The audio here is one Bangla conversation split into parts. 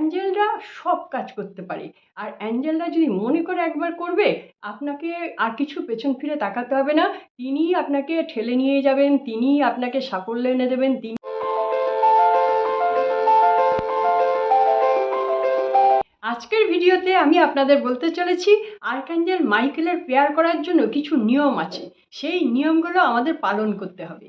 অ্যাঞ্জেলরা সব কাজ করতে পারে। আর অ্যাঞ্জেলরা যদি মনে করে একবার করবে, আপনাকে আর কিছু পেছন ফিরে তাকাতে হবে না। তিনিই আপনাকে ঠেলে নিয়ে যাবেন, তিনিই আপনাকে সাফল্য এনে দেবেন তিনি আজকের ভিডিওতে আমি আপনাদের বলতে চলেছি আর্কাঞ্জেল মাইকেলের পেয়ার করার জন্য কিছু নিয়ম আছে। সেই নিয়মগুলো আমাদের পালন করতে হবে।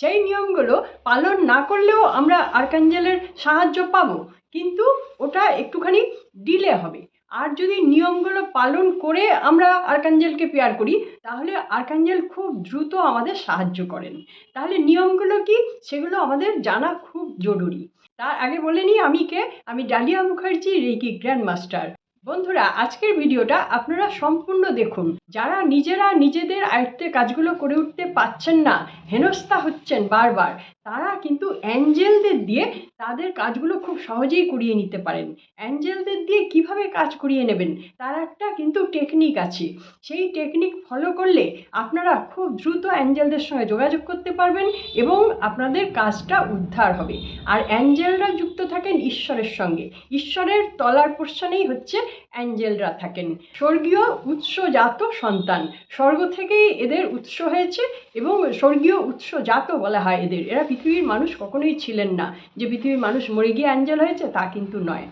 সেই নিয়মগুলো পালন না করলেও আমরা আর্কাঞ্জেলের সাহায্য পাবো। কিন্তু ওটা একটুখানি ডিলে হবে। আর যদি নিয়মগুলো পালন করে আমরা আর্কাঞ্জেলকে পেয়ার করি, তাহলে আর্কাঞ্জেল খুব দ্রুত আমাদের সাহায্য করেন। তাহলে নিয়মগুলো কি? সেগুলো আমাদের জানা খুব জরুরি। তার আগে বলে নিই, আমি কে? আমি Dalia Mukherjee, Reiki grand master বন্ধুরা, আজকের ভিডিওটা আপনারা সম্পূর্ণ দেখুন। যারা নিজেরা নিজেদের আয়ত্তের কাজগুলো করে উঠতে পারছেন না, হেনস্থা হচ্ছেন বারবার, তারা কিন্তু অ্যাঞ্জেলদের দিয়ে তাদের কাজগুলো খুব সহজেই করিয়ে নিতে পারেন। অ্যাঞ্জেলদের দিয়ে কীভাবে কাজ করিয়ে নেবেন, তার একটা কিন্তু টেকনিক আছে। সেই টেকনিক ফলো করলে আপনারা খুব দ্রুত অ্যাঞ্জেলদের সঙ্গে যোগাযোগ করতে পারবেন এবং আপনাদের কাজটা উদ্ধার হবে। আর অ্যাঞ্জেলরা যুক্ত থাকেন ঈশ্বরের সঙ্গে। ঈশ্বরের তলার পোর্শনেই হচ্ছে অ্যাঞ্জেলরা থাকেন। স্বর্গীয় উৎসজাত সন্তান। স্বর্গ থেকেই এদের উৎস হয়েছে এবং স্বর্গীয় উৎসজাত বলা হয় এদের। এরা পৃথিবীর মানুষ কখনোই ছিলেন না। যে পৃথিবীর মানুষ মরে গিয়ে অ্যাঞ্জেল হয়েছে তা কিন্তু নয়।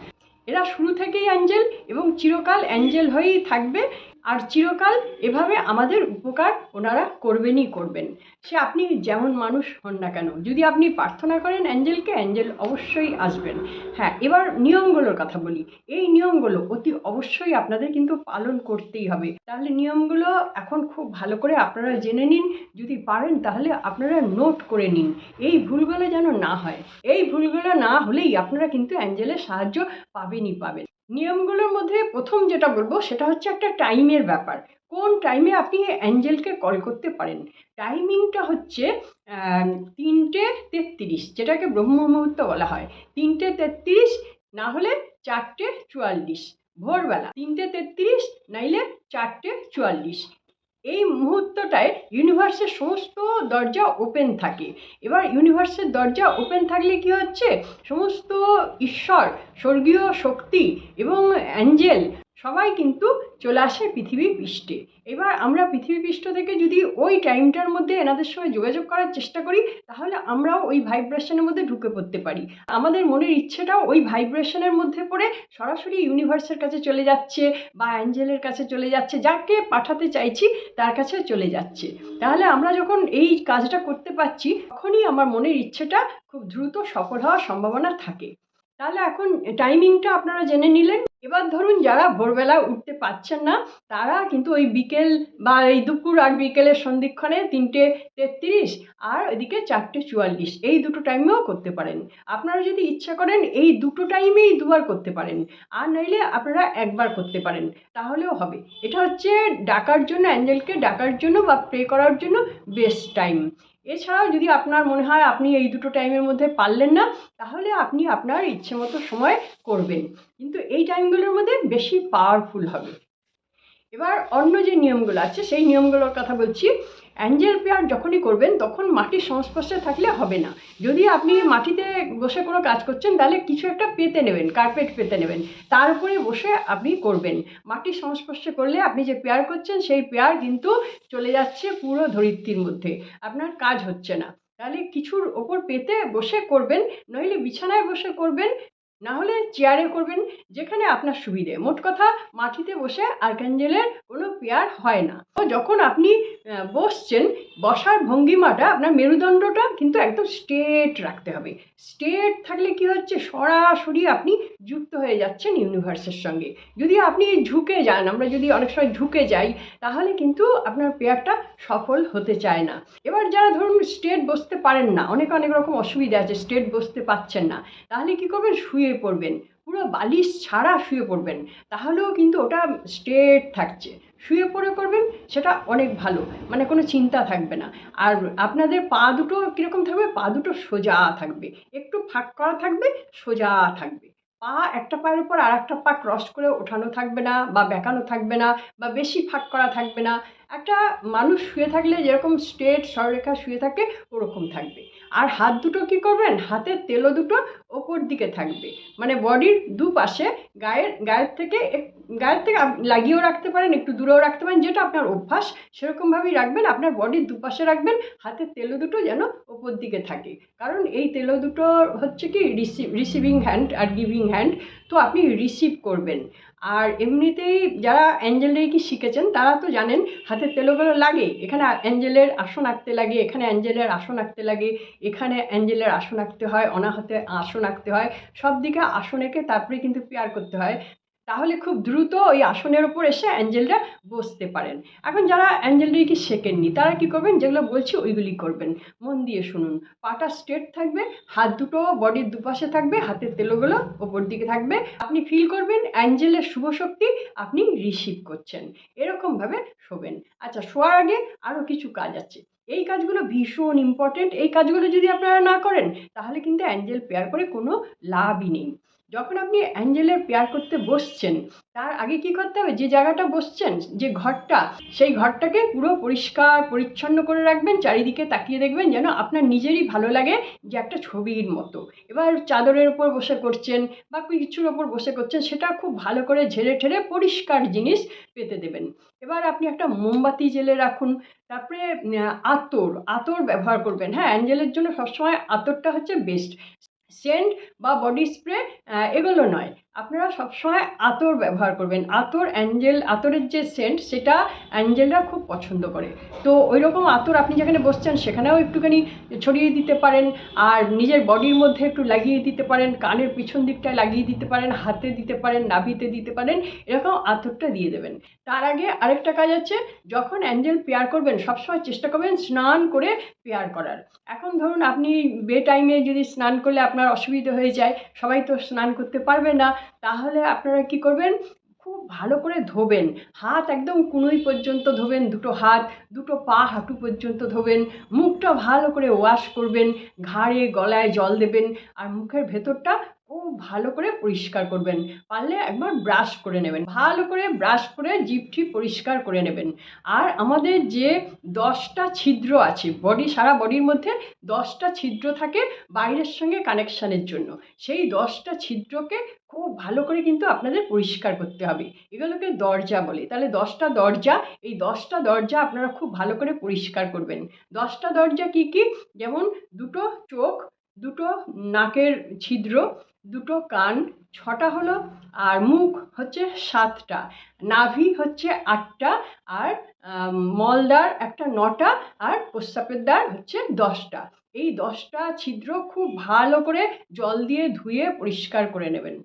এরা শুরু থেকেই অ্যাঞ্জেল এবং চিরকাল অ্যাঞ্জেল হয়েই থাকবে। আর চিরকাল এভাবে আমাদের উপকার ওনারা করবেনই করবেন। সে আপনি যেমন মানুষ হন না কেন, যদি আপনি প্রার্থনা করেন অ্যাঞ্জেলকে, অ্যাঞ্জেল অবশ্যই আসবেন। হ্যাঁ এবার নিয়মগুলোর কথা বলি। এই নিয়মগুলো অতি অবশ্যই আপনাদের কিন্তু পালন করতেই হবে। তাহলে নিয়মগুলো এখন খুব ভালো করে আপনারা জেনে নিন। যদি পারেন তাহলে আপনারা নোট করে নিন। এই ভুলগুলো যেন না হয়। এই ভুলগুলো না হলেই আপনারা কিন্তু অ্যাঞ্জেলের সাহায্য পাবেনই পাবেন। নিয়মগুলোর মধ্যে প্রথম যেটা বলব সেটা হচ্ছে একটা টাইমের ব্যাপার। কোন টাইমে আপনি অ্যাঞ্জেলকে কল করতে পারেন? টাইমিংটা হচ্ছে তিনটে তেত্রিশ, যেটাকে ব্রহ্ম মুহূর্ত বলা হয়। তিনটে তেত্রিশ না হলে চারটে চুয়াল্লিশ। ভোরবেলা, তিনটে তেত্রিশ, নাইলে চারটে চুয়াল্লিশ। এই মুহূর্তটায় ইউনিভার্সের সমস্ত দরজা ওপেন থাকে। এবার ইউনিভার্সের দরজা ওপেন থাকলে কি হচ্ছে? সমস্ত ঈশ্বর, স্বর্গীয় শক্তি এবং অ্যাঞ্জেল সবাই কিন্তু চলে আসে পৃথিবী পৃষ্ঠে। এবার আমরা পৃথিবী পৃষ্ঠ থেকে যদি ওই টাইমটার মধ্যে এনাদের সঙ্গে যোগাযোগ করার চেষ্টা করি, তাহলে আমরাও ওই ভাইব্রেশনের মধ্যে ঢুকে পড়তে পারি। আমাদের মনের ইচ্ছেটাও ওই ভাইব্রেশনের মধ্যে পড়ে সরাসরি ইউনিভার্সের কাছে চলে যাচ্ছে বা অ্যাঞ্জেলের কাছে চলে যাচ্ছে, যাকে পাঠাতে চাইছি তার কাছে চলে যাচ্ছে। তাহলে আমরা যখন এই কাজটা করতে পারছি, তখনই আমার মনের ইচ্ছেটা খুব দ্রুত সফল হওয়ার সম্ভাবনা থাকে। তাহলে এখন টাইমিংটা আপনারা জেনে নিলেন। এবার ধরুন যারা ভোরবেলা উঠতে পারছেন না, তারা কিন্তু ওই বিকেল বা এই দুপুর আর বিকেলের সন্ধিক্ষণে তিনটে তেত্রিশ আর এদিকে চারটে চুয়াল্লিশ, এই দুটো টাইমেও করতে পারেন। আপনারা যদি ইচ্ছা করেন এই দুটো টাইমেই দুবার করতে পারেন, আর নইলে আপনারা একবার করতে পারেন, তাহলেও হবে। এটা হচ্ছে ডাকার জন্য, অ্যাঞ্জেলকে ডাকার জন্য বা প্রে করার জন্য বেস্ট টাইম এছাড়াও যদি আপনার মনে হয় আপনি এই দুটো টাইমের মধ্যে পারলেন না, তাহলে আপনি আপনার ইচ্ছে মতো সময় করবেন। কিন্তু এই টাইমগুলোর মধ্যে বেশি পাওয়ারফুল হবে। এবার অন্য যে নিয়মগুলো আছে, সেই নিয়মগুলোর কথা বলছি। অ্যাঞ্জেল পেয়ার যখনই করবেন, তখন মাটির সংস্পর্শে থাকলে হবে না। যদি আপনি মাটিতে বসে কোনো কাজ করছেন, তাহলে কিছু একটা পেতে নেবেন, কার্পেট পেতে নেবেন। তার উপরে বসে আপনি করবেন। মাটির সংস্পর্শে করলে আপনি যে পেয়ার করছেন, সেই পেয়ার কিন্তু চলে যাচ্ছে পুরো ধরিত্রীর মধ্যে। আপনার কাজ হচ্ছে না। তাহলে কিছুর ওপর পেতে বসে করবেন, নইলে বিছানায় বসে করবেন না হলে চেয়ারে করবেন, যেখানে আপনার সুবিধে। মোট কথা, মাটিতে বসে আর্কাঞ্জেলের কোনো পেয়ার হয় না। তো যখন আপনি বসছেন, বসার ভঙ্গিমাটা, আপনার মেরুদণ্ডটা কিন্তু একদম স্ট্রেট রাখতে হবে। স্ট্রেট থাকলে কি হচ্ছে? সরাসরি আপনি যুক্ত হয়ে যাচ্ছেন ইউনিভার্সের সঙ্গে। যদি আপনি ঝুঁকে যান, আমরা যদি অনেক সময় ঝুঁকে যাই, তাহলে কিন্তু আপনার পেয়ারটা সফল হতে চায় না। এবার যারা ধরুন স্ট্রেট বসতে পারেন না, অনেক অনেক রকম অসুবিধা আছে স্ট্রেট বসতে পাচ্ছেন না, তাহলে কি করবেন? শুয়ে পড়বেন। পুরো বালিশ ছাড়া শুয়ে পড়বেন। তাহলেও কিন্তু ওটা স্ট্রেট থাকছে। শুয়ে পড়ে করবেন সেটা অনেক ভালো। মানে কোনো চিন্তা থাকবে না। আর আপনাদের পা দুটো কীরকম থাকবে? পা দুটো সোজা থাকবে। একটু ফাঁক করা থাকবে, সোজা থাকবে। পা একটা পায়ের উপর আর একটা পা ক্রস করে ওঠানো থাকবে না বা বেঁকানো থাকবে না বা বেশি ফাঁক করা থাকবে না। একটা মানুষ শুয়ে থাকলে যেরকম স্ট্রেট সরলরেখা শুয়ে থাকে, ওরকম থাকবে। আর হাত দুটো কি করবেন? হাতের তেলো দুটো ওপর দিকে থাকবে। মানে বডির দুপাশে গায়ের গায়ের থেকে গায়ের থেকে লাগিয়েও রাখতে পারেন, একটু দূরেও রাখতে পারেন, যেটা আপনার অভ্যাস, সেরকমভাবেই রাখবেন। আপনার বডির দুপাশে রাখবেন, হাতের তেলো দুটো যেন ওপর দিকে থাকে। কারণ এই তেলো দুটো হচ্ছে কি রিসিভিং হ্যান্ড আর গিভিং হ্যান্ড তো আপনি রিসিভ করবেন। আর এমনিতেই যারা অ্যাঞ্জেল কি শিখেছেন, তারা তো জানেন, হাতে তেলোগুলো লাগে, এখানে অ্যাঞ্জেলের আসন আঁকতে লাগে, এখানে অ্যাঞ্জেলের আসন আঁকতে লাগে, এখানে অ্যাঞ্জেলের আসন আঁকতে হয়, অনাহতে আসন আঁকতে হয় সব দিকে আসন এঁকে তারপরে কিন্তু পেয়ার করতে হয়। তাহলে খুব দ্রুত ওই আসনের ওপর এসে অ্যাঞ্জেলটা বসতে পারেন। এখন যারা অ্যাঞ্জেল কি শেখেননি, তারা কি করবেন? যেগুলো বলছি ওইগুলি করবেন। মন দিয়ে শুনুন। পাটা স্ট্রেট থাকবে, হাত দুটো বডির দুপাশে থাকবে, হাতের তেলোগুলো ওপর দিকে থাকবে। আপনি ফিল করবেন, অ্যাঞ্জেলের শুভ শক্তি আপনি রিসিভ করছেন। এরকমভাবে শোবেন। আচ্ছা শোয়ার আগে আরও কিছু কাজ আছে। এই কাজগুলো ভীষণ ইম্পর্টেন্ট এই কাজগুলো যদি আপনারা না করেন, তাহলে কিন্তু অ্যাঞ্জেল পেয়ার করে কোনো লাভই নেই। যখন আপনি অ্যাঞ্জেলের পেয়ার করতে বসছেন, তার আগে কি করতে হবে? যে জায়গাটা বসছেন, যে ঘরটা, সেই ঘরটাকে পুরো পরিষ্কার, পরিচ্ছন্ন করে রাখবেন, চারিদিকে তাকিয়ে দেখবেন যেন আপনার নিজেরই ভালো লাগে যে একটা ছবির মতো। এবার চাদরের ওপর বসে করছেন বা কিছুর ওপর বসে করছেন, সেটা খুব ভালো করে ঝেড়ে ঠেড়ে পরিষ্কার জিনিস পেতে দেবেন। এবার আপনি একটা মোমবাতি জেলে রাখুন, তারপরে, আতর আতর ব্যবহার করবেন। হ্যাঁ অ্যাঞ্জেলের জন্য সবসময় আতরটা হচ্ছে বেস্ট সেন্ট বা বডি স্প্রে এগুলো নয়। আপনারা সবসময় আতর ব্যবহার করবেন। আতর অ্যাঞ্জেল, আতরের যে সেন্ট সেটা অ্যাঞ্জেলরা খুব পছন্দ করে। তো ওই রকম আতর আপনি যেখানে বসছেন সেখানেও একটুখানি ছড়িয়ে দিতে পারেন আর নিজের বডির মধ্যে একটু লাগিয়ে দিতে পারেন, কানের পিছন দিকটায় লাগিয়ে দিতে পারেন, হাতে দিতে পারেন, নাভিতে দিতে পারেন, এরকম আতরটা দিয়ে দেবেন। তার আগে আরেকটা কাজ আছে, যখন অ্যাঞ্জেল পেয়ার করবেন, সবসময় চেষ্টা করবেন স্নান করে পেয়ার করার। এখন ধরুন আপনি বে টাইমে যদি স্নান করলে আপনার অসুবিধা হয়ে যায়, সবাই তো স্নান করতে পারবে না তাহলে আপনারা কি করবেন? খুব ভালো করে ধোবেন। হাত একদম কুনুই পর্যন্ত ধোবেন, দুটো হাত, দুটো পা হাঁটু পর্যন্ত ধোবেন, মুখটা ভালো করে ওয়াশ করবেন, ঘাড়ে গলায় জল দেবেন, আর মুখের ভেতরটা খুব ভালো করে পরিষ্কার করবেন। পারলে একবার ব্রাশ করে নেবেন। ভালো করে ব্রাশ করে জিভটি পরিষ্কার করে নেবেন। আর আমাদের যে দশটা ছিদ্র আছে বডি সারা বডির মধ্যে দশটা ছিদ্র থাকে বাইরের সঙ্গে কানেকশানের জন্য। সেই দশটা ছিদ্রকে খুব ভালো করে কিন্তু আপনাদের পরিষ্কার করতে হবে। এগুলোকে দরজা বলে। তাহলে দশটা দরজা, এই দশটা দরজা আপনারা খুব ভালো করে পরিষ্কার করবেন। দশটা দরজা কি কি? যেমন দুটো চোখ, দুটো নাকের ছিদ্র দুটো কান, ছটা হলো, আর মুখ হচ্ছে সাতটা। নাভি হচ্ছে আটটা, আর মলদার একটা নটা, আর প্রস্রাবের দ্বার হচ্ছে দশটা। এই দশটা ছিদ্র খুব ভালো করে জল দিয়ে ধুয়ে পরিষ্কার করে নেবেন।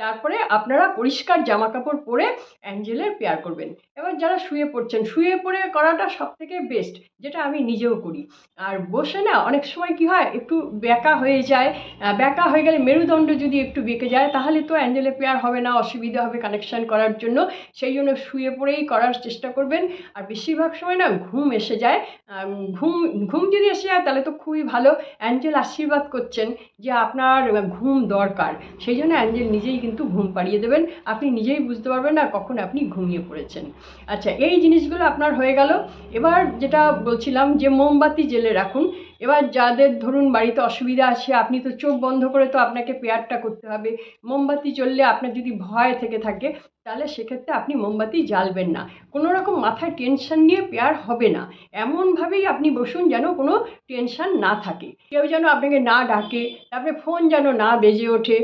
তারপরে আপনারা পরিষ্কার জামা কাপড় পরে অ্যাঞ্জেলের পেয়ার করবেন। এবার যারা শুয়ে পড়ছেন, শুয়ে পড়ে করাটা সব থেকে বেস্ট যেটা আমি নিজেও করি। আর বসে না, অনেক সময় কি হয়, একটু ব্যাকা হয়ে যায়। ব্যাকা হয়ে গেলে মেরুদণ্ড যদি একটু বেঁকে যায়, তাহলে তো অ্যাঞ্জেলে পেয়ার হবে না, অসুবিধা হবে কানেকশান করার জন্য। সেই জন্য শুয়ে পড়েই করার চেষ্টা করবেন। আর বেশিরভাগ সময় না, ঘুম এসে যায়। ঘুম ঘুম যদি এসে যায়, তাহলে তো খুবই ভালো। অ্যাঞ্জেল আশীর্বাদ করছেন যে আপনার ঘুম দরকার। সেই জন্য অ্যাঞ্জেল নিজেই কিন্তু ঘুম পাড়িয়ে দেবেন। আপনি নিজেই বুঝতে পারবেন না কখন আপনি ঘুমিয়ে পড়েছেন। আচ্ছা এই জিনিসগুলো আপনার হয়ে গেল। এবার যেটা বলছিলাম যে মোমবাতি জেলে রাখুন। এবার যাদের ধরুন বাড়িতে অসুবিধা আছে, আপনি তো চোখ বন্ধ করে তো আপনাকে পেয়ারটা করতে হবে। মোমবাতি জ্বললে আপনার যদি ভয় থেকে থাকে, তাহলে সেক্ষেত্রে আপনি মোমবাতি জ্বালবেন না। কোনো রকম মাথায় টেনশন নিয়ে পেয়ার হবে না। এমনভাবেই আপনি বসুন যেন কোনো টেনশন না থাকে। কেউ যেন আপনাকে না ডাকে, তারপরে ফোন যেন না বেজে ওঠে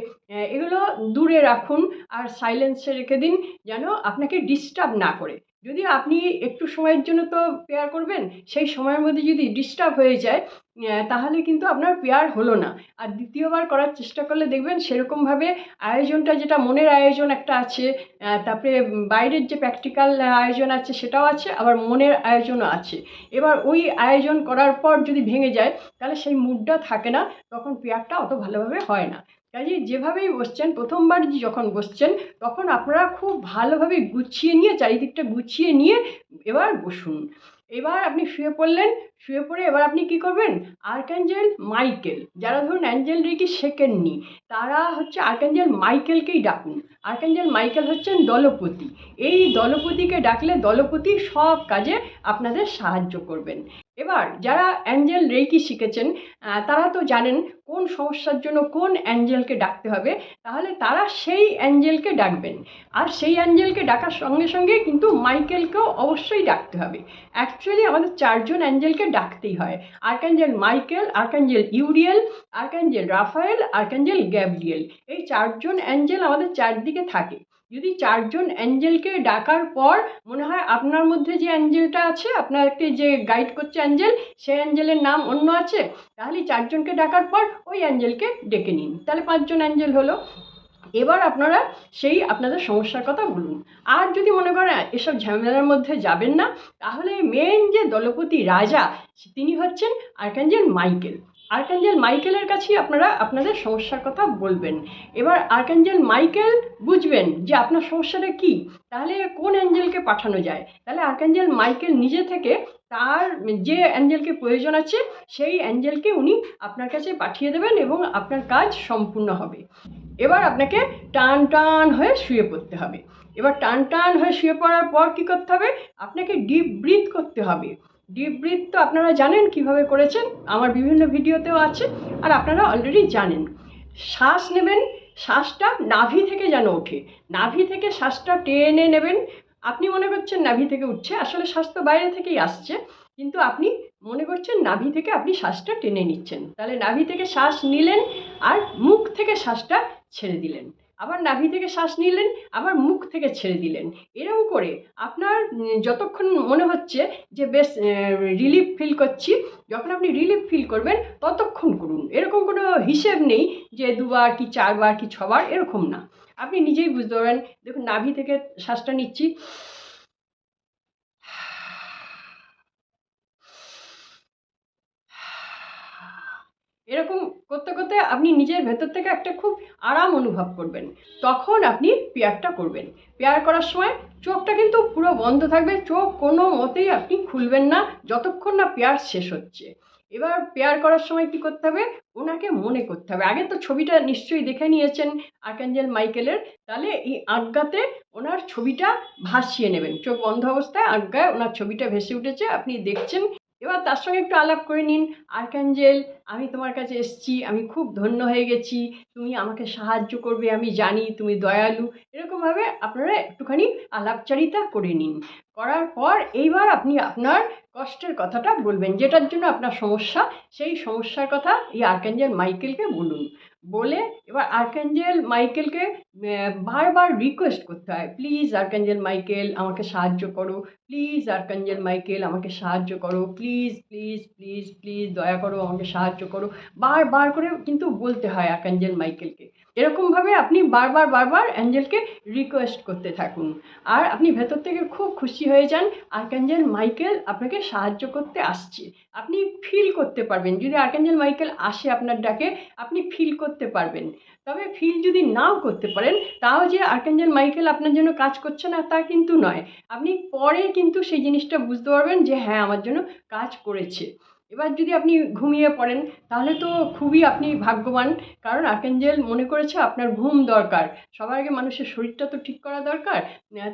এগুলো দূরে রাখুন আর সাইলেন্সে রেখে দিন যেন আপনাকে ডিস্টার্ব না করে। যদি আপনি একটু সময়ের জন্য তো পেয়ার করবেন, সেই সময়ের মধ্যে যদি ডিস্টার্ব হয়ে যায় তাহলে কিন্তু আপনার পেয়ার হলো না। আর দ্বিতীয়বার করার চেষ্টা করলে দেখবেন সেরকমভাবে আয়োজনটা যেটা মনের আয়োজন একটা আছে তারপরে বাইরের যে প্র্যাকটিক্যাল আয়োজন আছে সেটাও আছে, আবার মনের আয়োজনও আছে। এবার ওই আয়োজন করার পর যদি ভেঙে যায়, তাহলে সেই মুডটা থাকে না, তখন পেয়ারটা অত ভালোভাবে হয় না। কাজেই যেভাবেই বসছেন, প্রথমবার যখন বসছেন, তখন আপনারা খুব ভালোভাবে গুছিয়ে নিয়ে, চারিদিকটা গুছিয়ে নিয়ে এবার বসুন। এবার আপনি শুয়ে পড়লেন, শুয়ে পড়ে এবার আপনি কি করবেন? আর্কাঞ্জেল মাইকেল, যারা ধরুন অ্যাঞ্জেল সেকেন্ড নি তারা হচ্ছে আর্কাঞ্জেল মাইকেলকেই ডাকুন। আর্কাঞ্জেল মাইকেল হচ্ছেন দলপতি। এই দলপতিকে ডাকলে দলপতি সব কাজে আপনাদের সাহায্য করবেন। এবার যারা অ্যাঞ্জেল রেকি শিখেছেন তারা তো জানেন কোন সমস্যার জন্য কোন অ্যাঞ্জেলকে ডাকতে হবে, তাহলে তারা সেই অ্যাঞ্জেলকে ডাকবেন। আর সেই অ্যাঞ্জেলকে ডাকার সঙ্গে সঙ্গে কিন্তু মাইকেলকেও অবশ্যই ডাকতে হবে। অ্যাকচুয়ালি আমাদের চারজন অ্যাঞ্জেলকে ডাকতেই হয়। Archangel Michael, archangel Uriel, archangel Raphael, archangel Gabriel. এই চারজন অ্যাঞ্জেল আমাদের চারদিকে থাকে। যদি চারজন অ্যাঞ্জেলকে ডাকার পর মনে হয় আপনার মধ্যে যে অ্যাঞ্জেলটা আছে, আপনাকে যে গাইড করছে অ্যাঞ্জেল সেই অ্যাঞ্জেলের নাম অন্য আছে, তাহলে চারজনকে ডাকার পর ওই অ্যাঞ্জেলকে ডেকে নিন। তাহলে পাঁচজন অ্যাঞ্জেল হলো। এবার আপনারা সেই আপনাদের সমস্যার কথা বলুন। আর যদি মনে করেন এসব ঝামেলার মধ্যে যাবেন না, তাহলে মেন যে দলপতি রাজা, তিনি হচ্ছেন আর্কাঞ্জেল মাইকেল আর্কাঞ্জেল মাইকেলের কাছেই আপনারা আপনাদের সমস্যার কথা বলবেন। এবার আর্কাঞ্জেল মাইকেল বুঝবেন যে আপনার সমস্যাটা কি, তাহলে কোন অ্যাঞ্জেলকে পাঠানো যায়? তাহলে আর্কাঞ্জেল মাইকেল নিজে থেকে তার যে অ্যাঞ্জেলকে প্রয়োজন আছে, সেই অ্যাঞ্জেলকে উনি আপনার কাছে পাঠিয়ে দেবেন এবং আপনার কাজ সম্পূর্ণ হবে। এবার আপনাকে টান টান হয়ে শুয়ে পড়তে হবে। এবার টান টান হয়ে শুয়ে পড়ার পর কী করতে হবে? আপনাকে ডিপ ব্রিথ করতে হবে। ডিপ ব্রিথ তো আপনারা জানেন কীভাবে করেছেন, আমার বিভিন্ন ভিডিওতেও আছে, আর আপনারা অলরেডি জানেন। শ্বাস নেবেন, শ্বাসটা নাভি থেকে যেন ওঠে। নাভি থেকে শ্বাসটা টেনে নেবেন। আপনি মনে করছেন নাভি থেকে উঠছে, আসলে শ্বাস তো বাইরে থেকেই আসছে, কিন্তু আপনি মনে করছেন নাভি থেকে আপনি শ্বাসটা টেনে নিচ্ছেন। তাহলে নাভি থেকে শ্বাস নিলেন আর মুখ থেকে শ্বাসটা ছেড়ে দিলেন। আবার নাভি থেকে শ্বাস নিলেন, আবার মুখ থেকে ছেড়ে দিলেন। এরকম করে আপনার যতক্ষণ মনে হচ্ছে যে বেশ রিলিফ ফিল করছি, যখন আপনি রিলিফ ফিল করবেন ততক্ষণ করুন। এরকম কোনো হিসেব নেই যে দুবার কি চারবার কি ছবার, এরকম না। আপনি নিজেই বুঝতে পারবেন। দেখুন, নাভি থেকে শ্বাসটা নিচ্ছি। এরকম করতে করতে আপনি নিজের ভেতর থেকে একটা খুব আরাম অনুভব করবেন। তখন আপনি পেয়ারটা করবেন। পেয়ার করার সময় চোখটা কিন্তু পুরো বন্ধ থাকবে। চোখ কোনো মতেই আপনি খুলবেন না যতক্ষণ না পেয়ার শেষ হচ্ছে। এবার পেয়ার করার সময় কি করতে হবে? ওনাকে মনে করতে হবে। আগে তো ছবিটা নিশ্চয়ই দেখে নিয়েছেন আর্কাঞ্জেল মাইকেলের। তাহলে এই আজ্ঞাতে ওনার ছবিটা ভাসিয়ে নেবেন। চোখ বন্ধ অবস্থায় আজ্ঞায় ওনার ছবিটা ভেসে উঠেছে। আপনি দেখছেন এবার তার সঙ্গে একটু আলাপ করে নিন। আর্কাঞ্জেল, আমি তোমার কাছে এসেছি, আমি খুব ধন্য হয়ে গেছি। তুমি আমাকে সাহায্য করবে, আমি জানি তুমি দয়ালু। এরকমভাবে আপনারা একটুখানি আলাপচারিতা করে নিন। করার পর এইবার আপনি আপনার কষ্টের কথাটা বলবেন, যেটার জন্য আপনার সমস্যা, সেই সমস্যার কথা এই আর্কাঞ্জেল মাইকেলকে বলুন। বলে এবার আর্কেঞ্জেল মাইকেলকে বারবার রিকোয়েস্ট করতে হয় প্লিজ আর্কেঞ্জেল মাইকেল আমাকে সাহায্য করো প্লিজ আর্কেঞ্জেল মাইকেল আমাকে সাহায্য করো প্লিজ প্লিজ প্লিজ প্লিজ দয়া করো, আমাকে সাহায্য করো। বারবার করে কিন্তু বলতে হয় আর্কেঞ্জেল মাইকেলকে এরকমভাবে আপনি বারবার বারবার অ্যাঞ্জেলকে রিকোয়েস্ট করতে থাকুন। আর আপনি ভেতর থেকে খুব খুশি হয়ে যান আর্কাঞ্জেল মাইকেল আপনাকে সাহায্য করতে আসছে। আপনি ফিল করতে পারবেন, যদি আর্কাঞ্জেল মাইকেল আসে আপনার ডাকে, আপনি ফিল করতে পারবেন। তবে ফিল যদি নাও করতে পারেন, তাও যে আর্কাঞ্জেল মাইকেল আপনার জন্য কাজ করছে না, তা কিন্তু নয়। আপনি পরে কিন্তু সেই জিনিসটা বুঝতে পারবেন যে হ্যাঁ আমার জন্য কাজ করেছে। এবার যদি আপনি ঘুমিয়ে পড়েন, তাহলে তো খুবই আপনি ভাগ্যবান। কারণ আর্কেঞ্জেল মনে করেছে আপনার ঘুম দরকার। সবার আগে মানুষের শরীরটা তো ঠিক করা দরকার।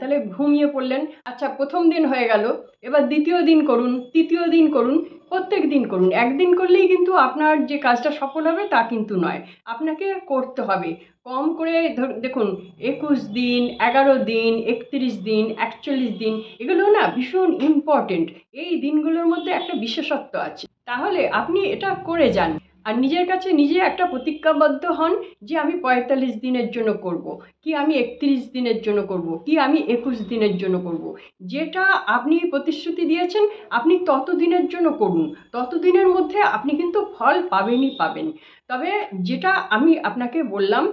তাহলে ঘুমিয়ে পড়লেন। আচ্ছা প্রথম দিন হয়ে গেল। এবার দ্বিতীয় দিন করুন, তৃতীয় দিন করুন। প্রত্যেক দিন করুন। একদিন করলেই কিন্তু আপনার যে কাজটা সফল হবে তা কিন্তু নয়। আপনাকে করতে হবে। কম করে দেখুন, একুশ দিন, এগারো দিন, একত্রিশ দিন, একচল্লিশ দিন, এগুলো না ভীষণ ইম্পর্টেন্ট এই দিনগুলোর মধ্যে একটা বিশেষত্ব আছে। তাহলে আপনি এটা করে যান। আর নিজের কাছে নিজে একটা প্রতিজ্ঞাবদ্ধ হন যে আমি পঁয়তাল্লিশ দিনের জন্য করব। কি আমি একত্রিশ দিনের জন্য করব। কি আমি একুশ দিনের জন্য করব। যেটা আপনি প্রতিশ্রুতি দিয়েছেন, আপনি তত দিনের জন্য করুন তত দিনের মধ্যে আপনি কিন্তু ফল পাবেনই পাবেন তবে যেটা আমি আপনাকে বললাম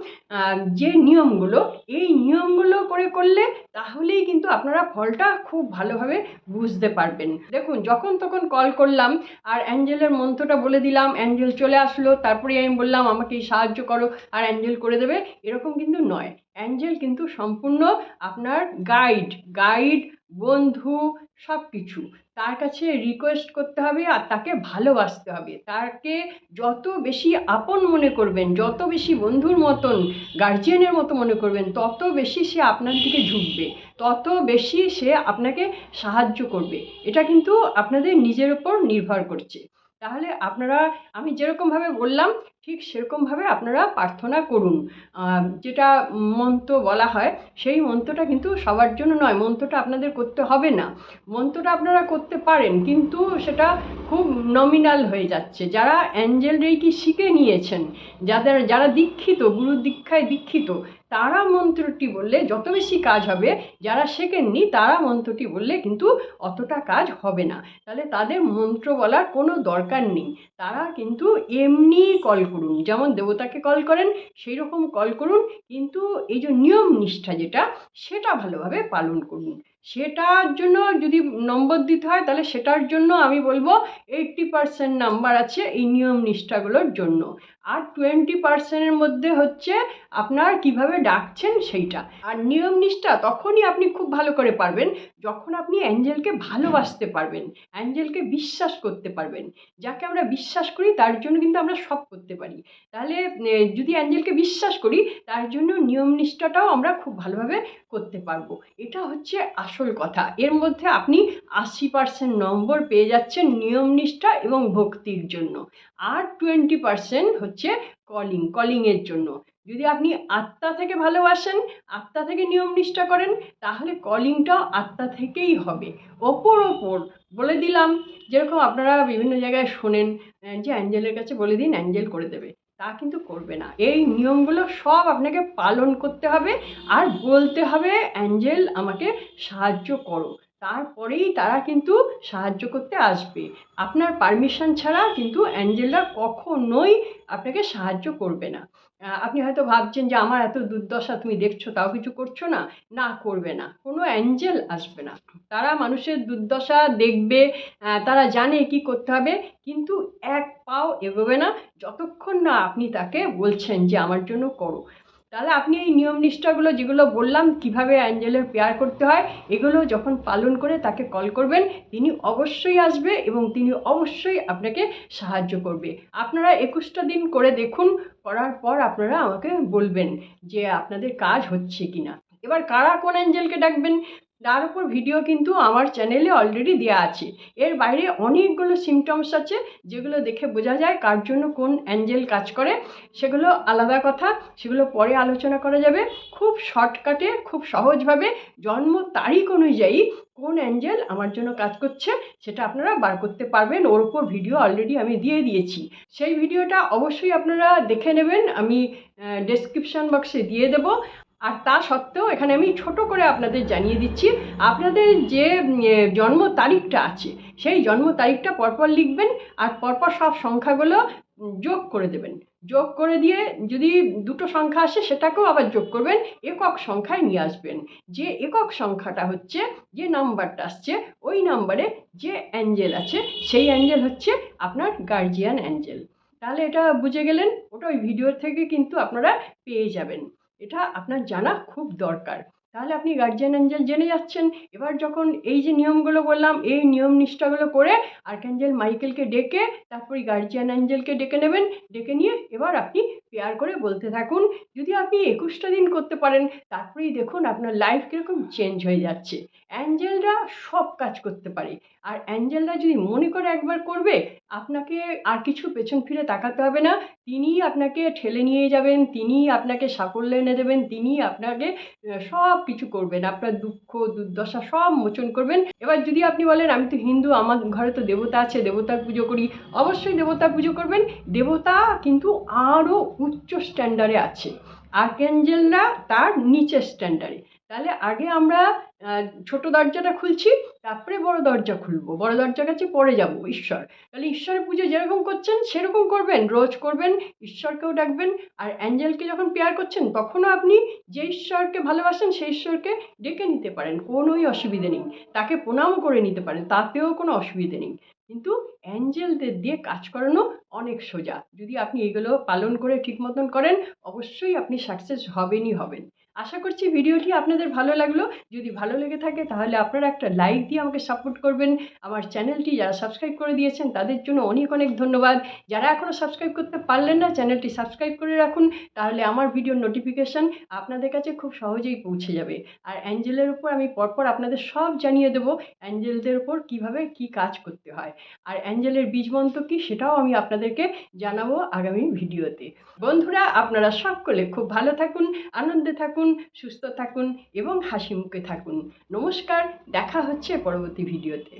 যে নিয়মগুলো, এই নিয়মগুলো করে করলে তাহলেই কিন্তু আপনারা ফলটা খুব ভালোভাবে বুঝতে পারবেন। দেখুন, যখন তখন কল করলাম, আর অ্যাঞ্জেলের মন্ত্রটা বলে দিলাম, অ্যাঞ্জেল চলে আসলো, তারপরে আমি বললাম, আমাকে সাহায্য করো, আর অ্যাঞ্জেল করে দেবে। এরকম কিন্তু নয়। অ্যাঞ্জেল কিন্তু সম্পূর্ণ আপনার গাইড গাইড বন্ধু সব কিছু তার কাছে রিকোয়েস্ট করতে হবে আর তাকে ভালোবাসতে হবে। তাকে যত বেশি আপন মনে করবেন, যত বেশি বন্ধুর মতন গার্জিয়ানের মতো মনে করবেন, তত বেশি সে আপনার দিকে ঝুঁকবে। তত বেশি সে আপনাকে সাহায্য করবে। এটা কিন্তু আপনাদের নিজের ওপর নির্ভর করছে। তাহলে আপনারা, আমি যেরকমভাবে বললাম ঠিক সেরকমভাবে আপনারা প্রার্থনা করুন। যেটা মন্ত্র বলা হয়, সেই মন্ত্রটা কিন্তু সবার জন্য নয়, মন্ত্রটা আপনাদের করতে হবে না। মন্ত্রটা আপনারা করতে পারেন, কিন্তু সেটা খুব নমিনাল হয়ে যাচ্ছে। যারা অ্যাঞ্জেল রেইকি শিখে নিয়েছেন, যাদের, যারা দীক্ষিত, গুরু দীক্ষায় দীক্ষিত, তারা মন্ত্রটি বললে যত বেশি কাজ হবে, যারা শেখেননি, তারা মন্ত্রটি বললে কিন্তু অতটা কাজ হবে না। তাহলে তাদের মন্ত্র বলার কোনো দরকার নেই। তারা কিন্তু এমনি কল করুন। যেমন দেবতাকে কল করেন সেই রকম কল করুন, কিন্তু এই যে নিয়ম নিষ্ঠা যেটা, সেটা ভালোভাবে পালন করুন। সেটার জন্য যদি নম্বর দিতে হয়, তাহলে সেটার জন্য আমি বলব এইট্টি পার্সেন্ট নাম্বার আছে এই নিয়ম নিষ্ঠাগুলোর জন্য। আর টোয়েন্টি পার্সেন্টের মধ্যে হচ্ছে আপনার কীভাবে ডাকছেন সেইটা। আর নিয়ম নিষ্ঠা তখনই আপনি খুব ভালো করে পারবেন যখন আপনি অ্যাঞ্জেলকে ভালোবাসতে পারবেন, অ্যাঞ্জেলকে বিশ্বাস করতে পারবেন। যাকে আমরা বিশ্বাস করি, তার জন্য কিন্তু আমরা সব করতে পারি। তাহলে যদি অ্যাঞ্জেলকে বিশ্বাস করি, তার জন্য নিয়ম নিষ্ঠাটাও আমরা খুব ভালোভাবে করতে পারব। এটা হচ্ছে আসল কথা। এর মধ্যে আপনি আশি পার্সেন্ট নম্বর পেয়ে যাচ্ছেন নিয়ম নিষ্ঠা এবং ভক্তির জন্য। আর টোয়েন্টি পার্সেন্ট হচ্ছে কলিং কলিংয়ের জন্য। যদি আপনি আত্মা থেকে ভালোবাসেন, আত্মা থেকে নিয়ম নিষ্ঠা করেন, তাহলে কলিংটাও আত্মা থেকেই হবে। ওপর ওপর বলে দিলাম। যেরকম আপনারা বিভিন্ন জায়গায় শোনেন যে অ্যাঞ্জেলের কাছে বলে দিন, অ্যাঞ্জেল করে দেবে। তা কিন্তু করবে না। এই নিয়মগুলো সব আপনাকে পালন করতে হবে আর বলতে হবে, অ্যাঞ্জেল, আমাকে সাহায্য করো। তারপরেই তারা কিন্তু সাহায্য করতে আসবে। আপনার পারমিশন ছাড়া কিন্তু অ্যাঞ্জেলরা কখনোই আপনাকে সাহায্য করবে না। আপনি হয়তো ভাবছেন যে আমার এত দুর্দশা তুমি দেখছ, তাও কিছু করছ না? না, করবে না। কোনো অ্যাঞ্জেল আসবে না। তারা মানুষের দুর্দশা দেখবে তারা জানে কি করতে হবে, কিন্তু এক পাও এগোবে না। যতক্ষণ না আপনি তাকে বলছেন যে আমার জন্য করো। তাহলে আপনি এই নিয়ম নিষ্ঠাগুলো যেগুলো বললাম, কীভাবে অ্যাঞ্জেলের পেয়ার করতে হয়, এগুলো যখন পালন করে তাকে কল করবেন, তিনি অবশ্যই আসবে এবং তিনি অবশ্যই আপনাকে সাহায্য করবে। আপনারা একুশটা দিন করে দেখুন, করার পর আপনারা আমাকে বলবেন যে আপনাদের কাজ হচ্ছে কিনা। এবার কারা কোন অ্যাঞ্জেলকে ডাকবেন? তার উপর ভিডিও কিন্তু আমার চ্যানেলে অলরেডি দেওয়া আছে। এর বাইরে অনেকগুলো সিমটমস আছে, যেগুলো দেখে বোঝা যায় কার জন্য কোন অ্যাঞ্জেল কাজ করে। সেগুলো আলাদা কথা, সেগুলো পরে আলোচনা করা যাবে। খুব শর্টকাটে খুব সহজভাবে জন্ম তারিখ অনুযায়ী কোন অ্যাঞ্জেল আমার জন্য কাজ করছে, সেটা আপনারা বার করতে পারবেন। ওর উপর ভিডিও অলরেডি আমি দিয়ে দিয়েছি। সেই ভিডিওটা অবশ্যই আপনারা দেখে নেবেন। আমি ডেসক্রিপশন বক্সে দিয়ে দেবো। আর তা সত্ত্বেও এখানে আমি ছোট করে আপনাদের জানিয়ে দিচ্ছি, আপনাদের যে জন্ম তারিখটা আছে, সেই জন্ম তারিখটা পরপর লিখবেন আর পরপর সব সংখ্যাগুলো যোগ করে দেবেন। যোগ করে দিয়ে যদি দুটো সংখ্যা আসে সেটাকেও আবার যোগ করবেন, একক সংখ্যায় নিয়ে আসবেন। যে একক সংখ্যাটা হচ্ছে, যে নাম্বারটা আসছে, ওই নাম্বারে যে অ্যাঞ্জেল আছে, সেই অ্যাঞ্জেল হচ্ছে আপনার গার্জিয়ান অ্যাঞ্জেল। তাহলে এটা বুঝে গেলেন, ওটা ওই ভিডিও থেকে কিন্তু আপনারা পেয়ে যাবেন। এটা আপনার জানা খুব দরকার। তাহলে আপনি গার্জিয়ান অ্যাঞ্জেল জেনে যাচ্ছেন। এবার যখন এই যে নিয়মগুলো বললাম, এই নিয়ম নিষ্ঠাগুলো করে আর্কাঞ্জেল মাইকেলকে ডেকে, তারপরে গার্জিয়ান অ্যাঞ্জেলকে ডেকে নেবেন। ডেকে নিয়ে এবার আপনি পেয়ার করে বলতে থাকুন। যদি আপনি একুশটা দিন করতে পারেন, তারপরেই দেখুন আপনার লাইফ কীরকম চেঞ্জ হয়ে যাচ্ছে। অ্যাঞ্জেলরা সব কাজ করতে পারে। আর অ্যাঞ্জেলরা যদি মনে করে একবার করবে, আপনাকে আর কিছু পেছন ফিরে তাকাতে হবে না। তিনিই আপনাকে ঠেলে নিয়ে যাবেন, তিনিই আপনাকে সাফল্য এনে দেবেন, তিনিই আপনাকে সব কিছু করবেন। আপনার দুঃখ, দুর্দশা সব মোচন করবেন। এবার যদি আপনি বলেন, আমি তো হিন্দু, আমার ঘরে তো দেবতা আছে, দেবতার পুজো করি, অবশ্যই দেবতার পুজো করবেন। দেবতা কিন্তু আরও উচ্চ স্ট্যান্ডার্ডে আছে। আর্কেঞ্জেলরা তার নিচের স্ট্যান্ডার্ডে তাহলে আগে আমরা ছোট দরজাটা খুলছি, তারপরে বড় দরজা খুলবো। বড় দরজার কাছে পরে যাব, ঈশ্বর। তাহলে ঈশ্বরের পুজো যেরকম করছেন, সেরকম করবেন। রোজ করবেন, ঈশ্বরকেও ডাকবেন, আর অ্যাঞ্জেলকে যখন পেয়ার করছেন, তখনও আপনি যে ঈশ্বরকে ভালোবাসেন, সেই ঈশ্বরকে ডেকে নিতে পারেন, কোনোই অসুবিধে নেই। তাকে প্রণামও করে নিতে পারেন, তাতেও কোনো অসুবিধে নেই। কিন্তু অ্যাঞ্জেলদের দিয়ে কাজ করানো অনেক সোজা। যদি আপনি এগুলো পালন করে ঠিক মতন করেন, অবশ্যই আপনি সাকসেস হবেনই হবেন। আশা করছি ভিডিওটি আপনাদের ভালো লাগল। যদি ভালো লেগে থাকে তাহলে আপনারা একটা লাইক দিয়ে আমাকে সাপোর্ট করবেন। আমার চ্যানেলটি যারা সাবস্ক্রাইব করে দিয়েছেন তাদের জন্য অনেক অনেক ধন্যবাদ। যারা এখনও সাবস্ক্রাইব করতে পারলেন না চ্যানেলটি সাবস্ক্রাইব করে রাখুন, তাহলে আমার ভিডিওর নোটিফিকেশান আপনাদের কাছে খুব সহজেই পৌঁছে যাবে। আর অ্যাঞ্জেলের উপর আমি পরপর আপনাদের সব জানিয়ে দেবো অ্যাঞ্জেলদের উপর কীভাবে কি কাজ করতে হয়। আর অ্যাঞ্জেলের বীজমন্ত্র কী সেটাও আমি আপনাদেরকে জানাব আগামী ভিডিওতে। বন্ধুরা, আপনারা সকলে খুব ভালো থাকুন, আনন্দে থাকুন সুস্থ থাকুন এবং হাসি মুখে থাকুন। নমস্কার দেখা হচ্ছে পরবর্তী ভিডিওতে।